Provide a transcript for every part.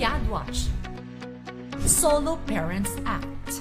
GadWatch Solo Parents Act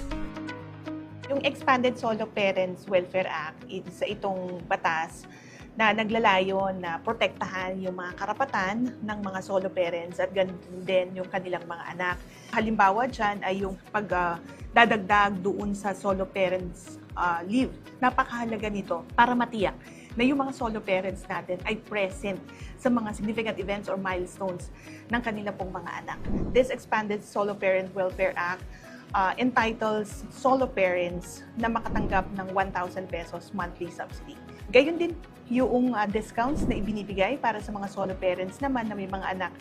Yung Expanded Solo Parents Welfare Act, isa itong batas na naglalayon na protektahan yung mga karapatan ng mga solo parents at ganun din yung kanilang mga anak. Halimbawa dyan ay yung pagdadagdag doon sa solo parents ah, leave. Napakahalaga nito para matiyak na yung mga solo parents natin ay present sa mga significant events or milestones ng kanila pong mga anak. This Expanded Solo Parent Welfare Act uh, entitles solo parents na makatanggap ng 1,000 pesos monthly subsidy. Gayon din yung uh, discounts na ibinibigay para sa mga solo parents naman na may mga anak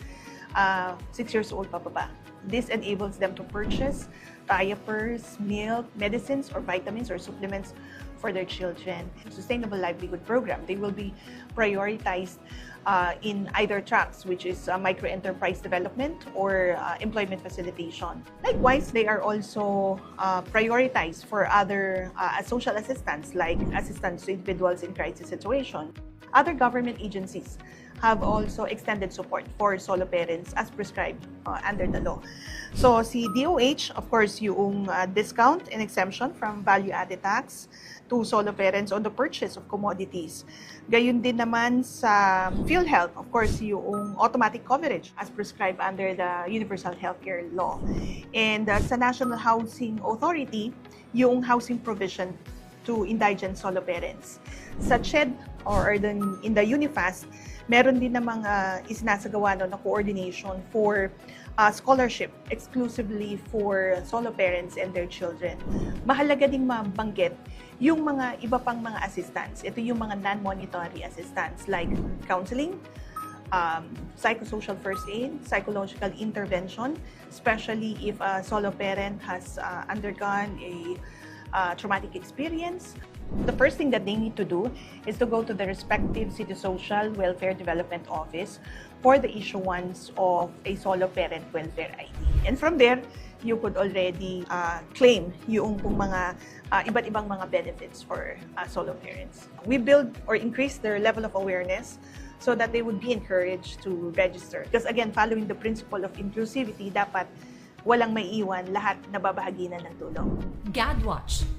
6 years old pababa. This enables them to purchase diapers, milk, medicines, or vitamins or supplements for their children. Sustainable Livelihood Program, they will be prioritized uh, in either tracks, which is uh, micro-enterprise development or uh, employment facilitation. Likewise, they are also uh, prioritized for other uh, social assistance, like assistance to individuals in crisis situation. Other government agencies have also extended support for solo parents as prescribed uh, under the law. So si DOH, of course, yung uh, discount and exemption from value-added tax to solo parents on the purchase of commodities. Gayun din naman sa PhilHealth, of course, yung automatic coverage as prescribed under the Universal Healthcare Law. And uh, sa National Housing Authority, yung housing provision to indigent solo parents. Sa CHED or in the UNIFAS, meron din namang uh, isinasagawa no, na coordination for uh, scholarship exclusively for solo parents and their children. Mahalaga ding mabanggit yung mga iba pang mga assistance. Ito yung mga non-monetary assistance like counseling, um, psychosocial first aid, psychological intervention, especially if a solo parent has uh, undergone a uh, traumatic experience. The first thing that they need to do is to go to the respective City Social Welfare Development Office for the issuance of a solo parent welfare ID. And from there, you could already uh, claim yung kung mga uh, iba't ibang mga benefits for uh, solo parents. We build or increase their level of awareness so that they would be encouraged to register. Because again, following the principle of inclusivity, dapat walang may iwan, lahat nababahagi na ng tulong. GadWatch